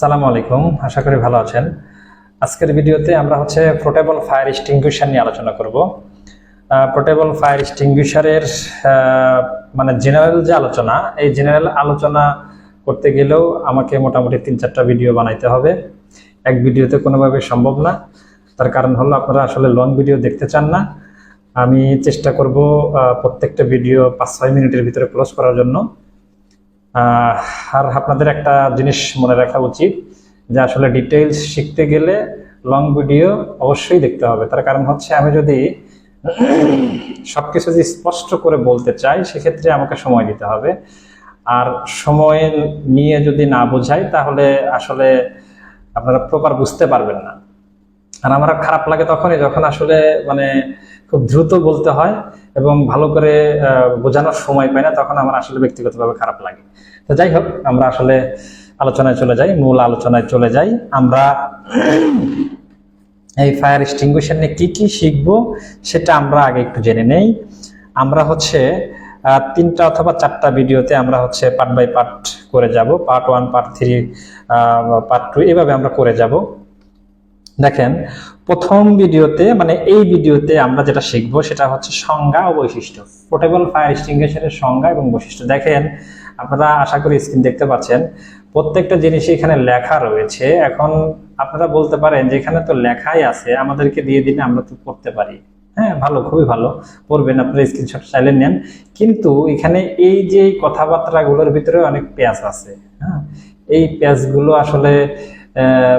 সালামু আলাইকুম, আশা করি ভালো আছেন। আজকের ভিডিওতে আমরা হচ্ছে পোর্টেবল ফায়ার এক্সটিংগুইশার নিয়ে আলোচনা করব। পোর্টেবল ফায়ার এক্সটিংগুইশারের মানে জেনারেল যে আলোচনা, এই জেনারেল আলোচনা করতে গেলেও আমাকে মোটামুটি তিন চারটা ভিডিও বানাইতে হবে। এক ভিডিওতে কোনোভাবে সম্ভব না। তার কারণ হলো আপনারা আসলে লং ভিডিও দেখতে চান না। আমি চেষ্টা করব প্রত্যেকটা ভিডিও পাঁচ ছয় মিনিটের ভিতরে ক্লোজ করার জন্য। আর আপনাদের একটা জিনিস মনে রাখা উচিত যে আসলে ডিটেইলস শিখতে গেলে লং ভিডিও অবশ্যই দেখতে হবে। তার কারণ হচ্ছে আমি যদি সবকিছু যদি স্পষ্ট করে বলতে চাই, সেক্ষেত্রে আমাকে সময় দিতে হবে। আর সময় নিয়ে যদি না বোঝাই, তাহলে আসলে আপনারা প্রপার বুঝতে পারবেন না। আর আমার খারাপ লাগে তখনই যখন আসলে মানে খুব দ্রুত বলতে হয় এবং ভালো করে বোঝানোর সময় পাই না, তখন আমার আসলে ব্যক্তিগতভাবে খারাপ লাগে। তো যাই হোক, আমরা আসলে আলোচনায় চলে যাই, মূল আলোচনায় চলে যাই। আমরা এই ফায়ার এক্সটিংগুইশার নিয়ে কি কি শিখব সেটা আমরা আগে একটু জেনে নেই। আমরা হচ্ছে তিনটা অথবা চারটা ভিডিওতে আমরা হচ্ছে পার্ট বাই পার্ট করে যাব part one part three part two এভাবে আমরা করে যাব। দেখেন, প্রথম ভিডিওতে মানে এই ভিডিওতে আমরা যেটা শিখব সেটা হচ্ছে সংজ্ঞা ও বৈশিষ্ট্য। পোর্টেবল ফায়ার এক্সটিংগুইশারের সংজ্ঞা এবং বৈশিষ্ট্য। দেখেন আপনারা আশা করি স্ক্রিন দেখতে পাচ্ছেন। প্রত্যেকটা জিনিস এখানে লেখা রয়েছে। এখন আপনারা বলতে পারেন যে এখানে তো লেখাই আছে, আমাদেরকে দিয়ে দিলে আমরা তো পড়তে পারি। হ্যাঁ ভালো, খুবই ভালো। পড়বেন আপনারা স্ক্রিনশট চাইলে নেন। কিন্তু এখানে এই যে কথাবার্তাগুলোর ভিতরে অনেক পেঁয়াজ আছে। হ্যাঁ এই পেঁয়াজগুলো আসলে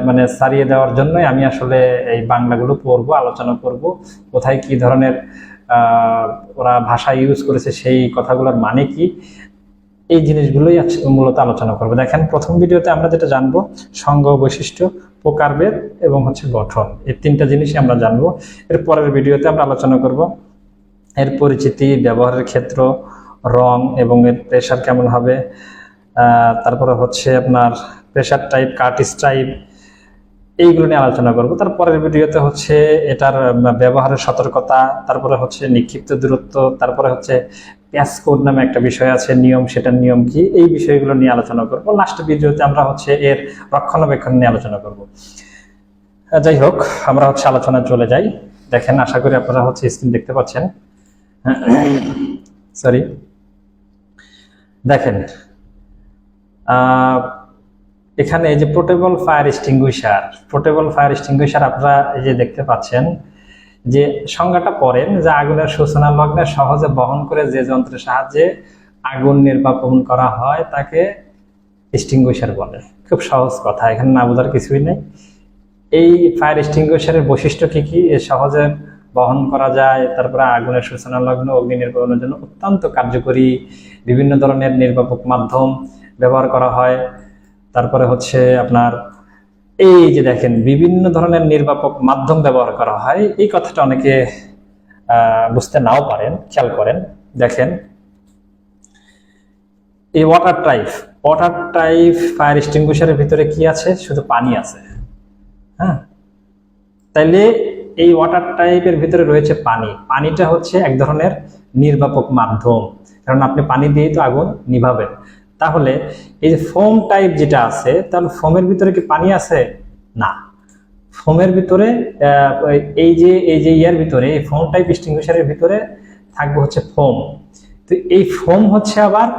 মানে সারিয়ে দেওয়ার জন্যই আমি আসলে এই বাংলাগুলো পড়ব, আলোচনা করব। কোথায় কি ধরনের ওরা ভাষা ইউজ করেছে সেই কথাগুলোর মানে কি? এই জিনিসগুলোই মূলত আলোচনা করব। দেখেন, প্রথম ভিডিওতে আমরা যেটা জানব সংঘ বৈশিষ্ট্য, প্রকারভেদ এবং হচ্ছে গঠন। এই তিনটা জিনিসই আমরা জানব। এর পরের ভিডিওতে আমরা আলোচনা করব এর পরিচিতি, ব্যবহারের ক্ষেত্র, রং এবং এর প্রেশার কেমন হবে তারপরে হচ্ছে আপনার প্রেশার টাইপ কার্টিস টাইপ এইগুলো নিয়ে আলোচনা করব। তারপরের ভিডিওতে হচ্ছে এটার ব্যবহারের সতর্কতা তারপরে হচ্ছে নিক্ষিপ্ত দূরত্ব তারপরে হচ্ছে প্যাস কোড নামে একটা বিষয় আছে নিয়ম সেটার নিয়ম কি এই বিষয়গুলো নিয়ে আলোচনা করব। লাস্ট ভিডিওতে আমরা হচ্ছে এর রক্ষণাবেক্ষণ নিয়ে আলোচনা করব। যাই হোক আমরা হচ্ছে আলোচনায় চলে যাই। দেখেন আশা করি আপনারা হচ্ছে স্ক্রিন দেখতে পাচ্ছেন। সরি দেখেন আহ, এখানে এই যে portable fire extinguisher portable fire extinguisher আপনারা এই যে দেখতে পাচ্ছেন যে সংজ্ঞাটা পড়েন যে আগুনের সূচনা লগ্নে সহজে বহন করে যে যন্ত্রের সাহায্যে আগুন নির্বাপন করা হয় তাকে এক্সটিংগুইশার বলে। খুব সহজ কথা, এখানে না বোঝার কিছুই নেই। এই ফায়ার এক্সটিংগুইশারের বৈশিষ্ট্য কী কী? সহজে বহন করা যায়, তারপরে আগুনের সূচনা লগ্ন, অগ্নি নির্বাপনের জন্য অত্যন্ত কার্যকরী, বিভিন্ন ধরনের নির্বাপক মাধ্যম ব্যবহার করা হয়। তারপরে হচ্ছে আপনার এই যে দেখেন, বিভিন্ন ধরনের নির্বাপক মাধ্যম ব্যবহার করা হয়। এই কথাটা অনেকে বুঝতে নাও পারেন, খেয়াল করেন। দেখেন, এই water type water type fire এক্সটিংগুইশারের ভিতরে কি আছে? শুধু পানি আছে। হ্যাঁ? তাইলে এই ওয়াটার টাইপের ভিতরে রয়েছে পানি। পানিটা হচ্ছে এক ধরনের নির্বাপক মাধ্যম। কারণ আপনি পানি দিয়েই তো আগুন নিভাবেন। তাহলে এই যে ফোম টাইপ যেটা আছে, তাহলে ফোমের ভিতরে কি পানি আছে? না। ফোমের ভিতরে এই যে এই যে ইয়ার ভিতরে, এই ফোম টাইপ এক্সটিংগুইশারের ভিতরে থাকবে হচ্ছে ফোম তো এই ফোম হচ্ছে আবার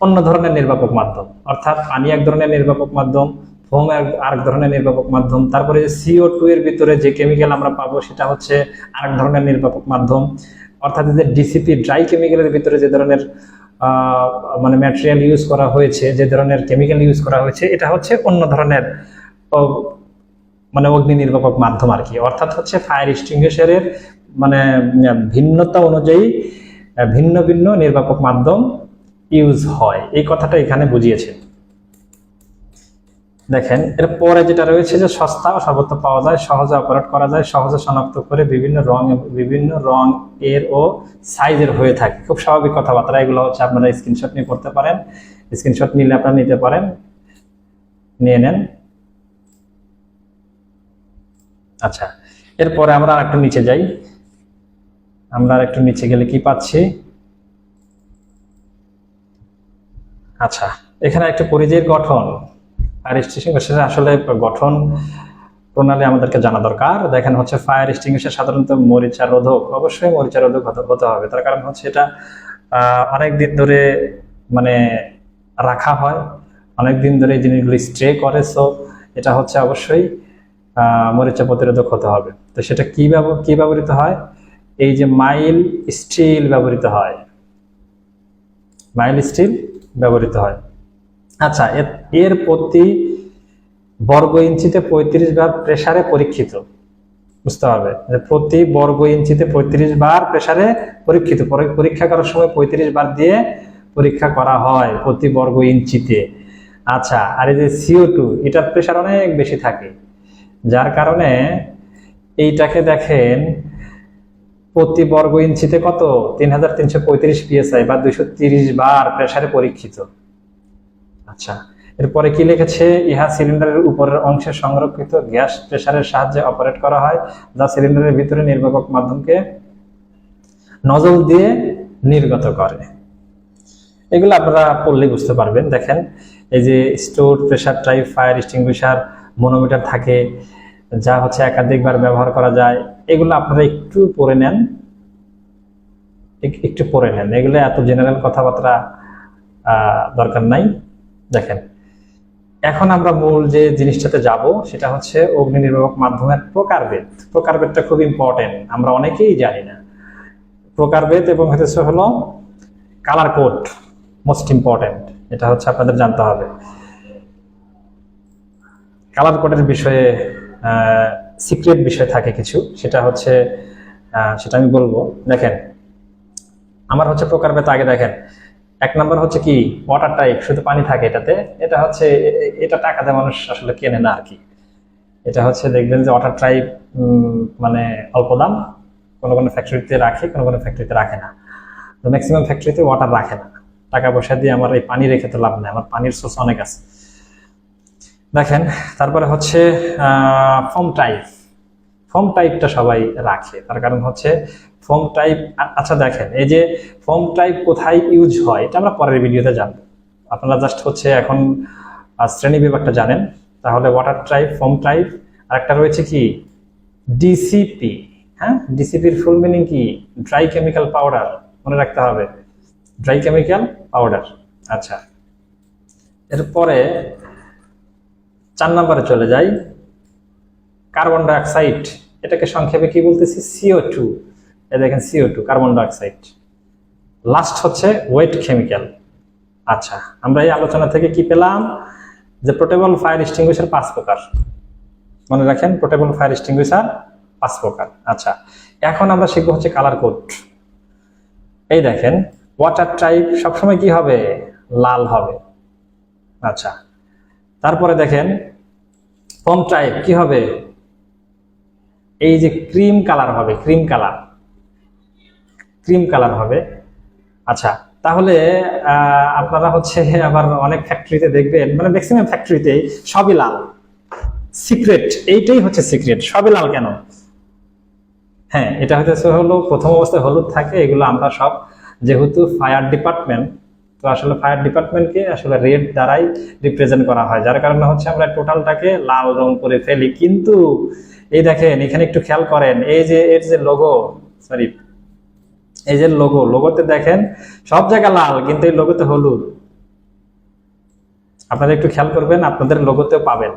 অন্য ধরনের নির্বাপক মাধ্যম। অর্থাৎ পানি এক ধরনের নির্বাপক মাধ্যম ফোম আরেক ধরনের নির্বাপক মাধ্যম। তারপরে যে সিও টু এর ভিতরে যে কেমিক্যাল আমরা পাবো, সেটা হচ্ছে আরেক ধরনের নির্বাপক মাধ্যম। অর্থাৎ যে ডিসিপি ড্রাই কেমিক্যালের ভিতরে যে ধরনের মানে ম্যাটেরিয়াল ইউজ করা হয়েছে, যে ধরনের কেমিক্যাল ইউজ করা হয়েছে, এটা হচ্ছে অন্য ধরনের মানে অগ্নি নির্বাপক মাধ্যম আর কি। অর্থাৎ হচ্ছে ফায়ার এক্সটিংগুইশারের মানে ভিন্নতা অনুযায়ী ভিন্ন ভিন্ন নির্বাপক মাধ্যম ইউজ হয়। এই কথাটা এখানে বুঝিয়েছে। দেখেন, এর পরে যেটা রয়েছে যে সস্তা সর্বত্র পাওয়া যায়, সহজে অপারেট করা যায়, সহজে শনাক্ত করে বিভিন্ন রং বিভিন্ন রং এর ও সাইজের হয়ে থাকে। খুব স্বাভাবিক কথাবার্তা, এগুলো হচ্ছে আপনারা স্ক্রিনশট নিয়ে করতে পারেন। স্ক্রিনশট নিলে আপনারা নিতে পারেন। নিয়ে নেন। আচ্ছা এরপরে আমরা আর একটু নিচে যাই। আমরা আর একটু নিচে গেলে কি পাচ্ছি? আচ্ছা এখানে একটা পরিচয়ের গঠন। ফায়ার এক্সটিংগুইশার আসলে গঠন প্রণালী আমাদেরকে জানা দরকার। দেখেন হচ্ছে ফায়ার এক্সটিংগুইশার সাধারণত মরিচা রোধক, অবশ্যই মরিচা রোধক হতে- হবে। তার কারণ হচ্ছে এটা অনেক দিন ধরে মানে রাখা হয়, অনেক দিন ধরে এই জিনিসগুলি স্ট্রে করে সো এটা হচ্ছে অবশ্যই মরিচা প্রতিরোধক হতে হবে। তো সেটা কি কি ব্যবহৃত হয়? এই যে মাইল স্টিল ব্যবহৃত হয়। মাইল স্টিল ব্যবহৃত হয়। আচ্ছা এর- প্রতি বর্গ ইঞ্চিতে পঁয়ত্রিশ বার প্রেসারে পরীক্ষিত। বুঝতে হবে যে প্রতি বর্গ ইঞ্চিতে পঁয়ত্রিশ বার প্রেসারে পরীক্ষিত। পরে- পরীক্ষা করার সময় পঁয়ত্রিশ বার দিয়ে পরীক্ষা করা হয় প্রতি বর্গ ইঞ্চিতে। আচ্ছা আর এই যে সিও টু এটার প্রেসার অনেক বেশি থাকে। যার কারণে এইটাকে দেখেন, প্রতি বর্গ ইঞ্চিতে কত? তিন হাজার তিনশো পঁয়ত্রিশ পিএসআই বা দুইশো তিরিশ বার প্রেসারে পরীক্ষিত। আচ্ছা এরপরে কি লিখেছে? ইহা সিলিন্ডারের উপরের অংশে সংরক্ষিত গ্যাস প্রেসারের সাহায্যে অপারেট করা হয়, যা সিলিন্ডারের ভিতরে নির্বাপক মাধ্যমকে নজল দিয়ে নির্গত করে। এগুলো আপনারা পড়লে বুঝতে পারবেন। দেখেন, এই যে store pressure type fire extinguisher manometer থাকে, যা হচ্ছে একাধিকবার ব্যবহার করা যায়, এগুলো আপনারা একটু পড়ে নেন। এক- একটু পড়ে নেন। এগুলো এত জেনারেল কথাবার্তা দরকার নাই। দেখেন, এখন আমরা মূল যে জিনিসটাতে যাব, সেটা হচ্ছে অগ্নি নির্বাপক মাধ্যমের প্রকারভেদ। প্রকারভেদটা খুব ইম্পর্টেন্ট আমরা অনেকেই জানি না। প্রকারভেদ এবং হচ্ছে হলো কালার কোড মোস্ট ইম্পর্টেন্ট এটা হচ্ছে আপনাদের জানতে হবে। কালার কোডের বিষয়ে সিক্রেট বিষয় থাকে কিছু, সেটা হচ্ছে সেটা আমি বলব। দেখেন, আমার হচ্ছে প্রকারভেদ আগে দেখেন এক নম্বর হচ্ছে কি ওয়াটার টাইপ শুধু পানি থাকে এটাতে। এটা হচ্ছে, এটা টাকাতে মানুষ আসলে কেনে না আর কি এটা হচ্ছে দেখবেন যে ওয়াটার টাইপ মানে অল্প দাম, কোনো কোনো ফ্যাক্টরিতে রাখে, কোনো কোনো ফ্যাক্টরিতে রাখে না। তো ম্যাক্সিমাম ফ্যাক্টরিতে ওয়াটার রাখে না। টাকা পয়সা দিয়ে আমার এই পানি রেখে তো লাভ নেই, আমার পানির সোর্স অনেক আছে। দেখেন, তারপরে হচ্ছে ফর্ম টাইপ ফর্ম টাইপটা সবাই রাখে। তার কারণ হচ্ছে ফর্ম টাইপ আচ্ছা দেখেন, এই যে ফর্ম টাইপ কোথায় ইউজ হয়, এটা আমরা পরের ভিডিওতে জানব। আপনারা জাস্ট হচ্ছে এখন শ্রেণি বিভাগটা জানেন, তাহলে ওয়াটার টাইপ ফর্ম টাইপ আর একটা রয়েছে কি? ডিসিপি হ্যাঁ? ডিসিপির ফুল মিনিং কি? ড্রাই কেমিক্যাল পাউডার মনে রাখতে হবে। ড্রাই কেমিক্যাল পাউডার আচ্ছা। এরপরে চার নম্বরে চলে যাই। কার্বন ডাইঅক্সাইড, এটাকে সংক্ষেপে কি বলতেছি? সিও টু এ দেখেন CO two carbon dioxide. Last হচ্ছে ওয়েট কেমিক্যাল আচ্ছা আমরা এই আলোচনা থেকে কি পেলাম? যে পোর্টেবল ফায়ার এক্সটিংগুইশার পাঁচ প্রকার। মনে রাখেন পোর্টেবল ফায়ার এক্সটিংগুইশার পাঁচ প্রকার। আচ্ছা এখন আমরা শিখব হচ্ছে কালার কোড এই দেখেন ওয়াটার টাইপ সবসময় কি হবে? লাল হবে। আচ্ছা তারপরে দেখেন ফর্ম টাইপ কি হবে? এই যে ক্রিম কালার হবে ক্রিম কালার ক্রিম কালার হবে। আচ্ছা তাহলে আপনারা হচ্ছে আবার অনেক ফ্যাক্টরিতে দেখবেন মানে ম্যাক্সিমাম ফ্যাক্টরিতে সবই লাল। সিক্রেট এইটাই হচ্ছে সিক্রেট সবই লাল কেন? হ্যাঁ এটা হচ্ছে হলো, প্রথম অবস্থায় হলুদ থাকে, এগুলো আমরা সব, যেহেতু ফায়ার ডিপার্টমেন্ট তো আসলে ফায়ার ডিপার্টমেন্টকে আসলে রেড দ্বারাই রিপ্রেজেন্ট করা হয়। যার কারণে হচ্ছে আমরা টোটালটাকে লাল রং করে ফেলি। কিন্তু এই দেখেন, এখানে একটু খেয়াল করেন, এই যে, এর যে লোগো সরি এই যে লোগো লোগোতে দেখেন, সব জায়গা লাল, কিন্তু এই লোগোতে হলুদ। আপনারা একটু খেয়াল করবেন, আপনাদের লোগোতেও পাবেন।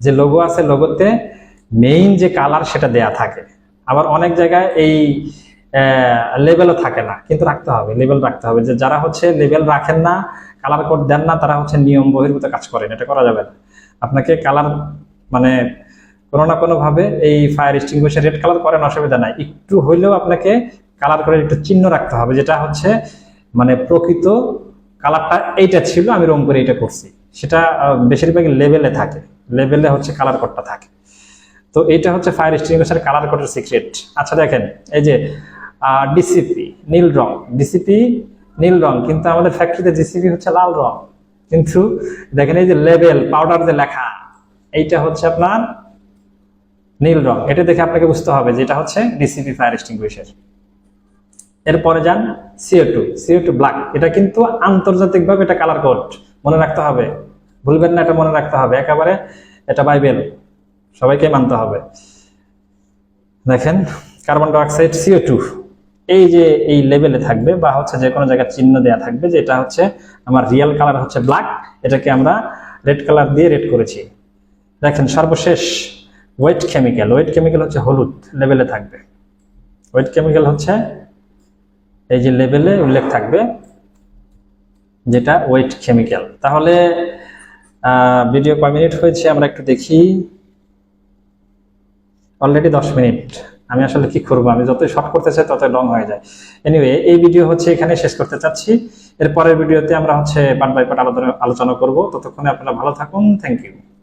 যে লোগো আছে লোগোতে মেইন যে কালার সেটা দেয়া থাকে। আবার অনেক জায়গায় এই লেভেলও থাকে না, কিন্তু রাখতে হবে লেভেল রাখতে হবে। যে যারা হচ্ছে লেভেল রাখেন না কালার কোড দেন না, তারা হচ্ছে নিয়ম বহির্ভূত কাজ করেন, এটা করা যাবে না। আপনাকে কালার মানে কোনো না কোনো ভাবে এই ফায়ার এক্সটিংগুইশার রেড কালার করেন অসুবিধা নাই। একটু হইলেও আপনাকে কালার করে একটু চিহ্ন রাখতে হবে, যেটা হচ্ছে মানে প্রকৃত কালারটা এইটা ছিল, আমি রং করে এটা করছি। সেটা বেশিরভাগ লেভেলে থাকে। লেভেলে হচ্ছে কালার কোডটা থাকে। তো এটা হচ্ছে ফায়ার এক্সটিংগুইশার কালার কোডের সিক্রেট আচ্ছা দেখেন, এই যে ডিসিপি নীল রং। ডিসিপি নীল রং, কিন্তু আমাদের ফ্যাক্টরিতে ডিসিপি হচ্ছে লাল রং। কিন্তু দেখেন এই যে লেভেল পাউডার যে লেখা। এইটা হচ্ছে আপনার নীল রং। এটা দেখে আপনাকে বুঝতে হবে যে এটা হচ্ছে ডিসিপি ফায়ার এক্সটিংগুইশার এরপরে যান CO two CO two black এটা কিন্তু আন্তর্জাতিকভাবে এটা কালার কোড মনে রাখতে হবে। ভুলবেন না, এটা মনে রাখতে হবে। একেবারে এটা বাইবেল। সবাইকে মানতে হবে। দেখেন, কার্বন ডাইঅক্সাইড সিও টু এই যে এই লেভেলে থাকবে বা হচ্ছে যে কোনো জায়গায় চিহ্ন দেওয়া থাকবে যে এটা হচ্ছে আমার রিয়েল কালার হচ্ছে ব্ল্যাক এটাকে আমরা রেড কালার দিয়ে রেড করেছি। দেখেন, সর্বশেষ ওয়েট কেমিক্যাল ওয়েট কেমিক্যাল হচ্ছে হলুদ লেভেলে থাকবে। ওয়েট কেমিক্যাল হচ্ছে এই যে লেভেলে উল্লেখ থাকবে যেটা ওয়েট কেমিক্যাল তাহলে ভিডিও কয় মিনিট হয়েছে আমরা একটু দেখি। অলরেডি দশ মিনিট। আমি আসলে কি করব? আমি যতই শর্ট করতে চাই ততই লং হয়ে যায়। এনিওয়ে এই ভিডিও হচ্ছে এখানে শেষ করতে চাচ্ছি। এর পরের ভিডিওতে আমরা হচ্ছে পার্ট বাই পার্ট আলোচনা আলোচনা করব। ততক্ষণে আপনারা ভালো থাকুন। Thank you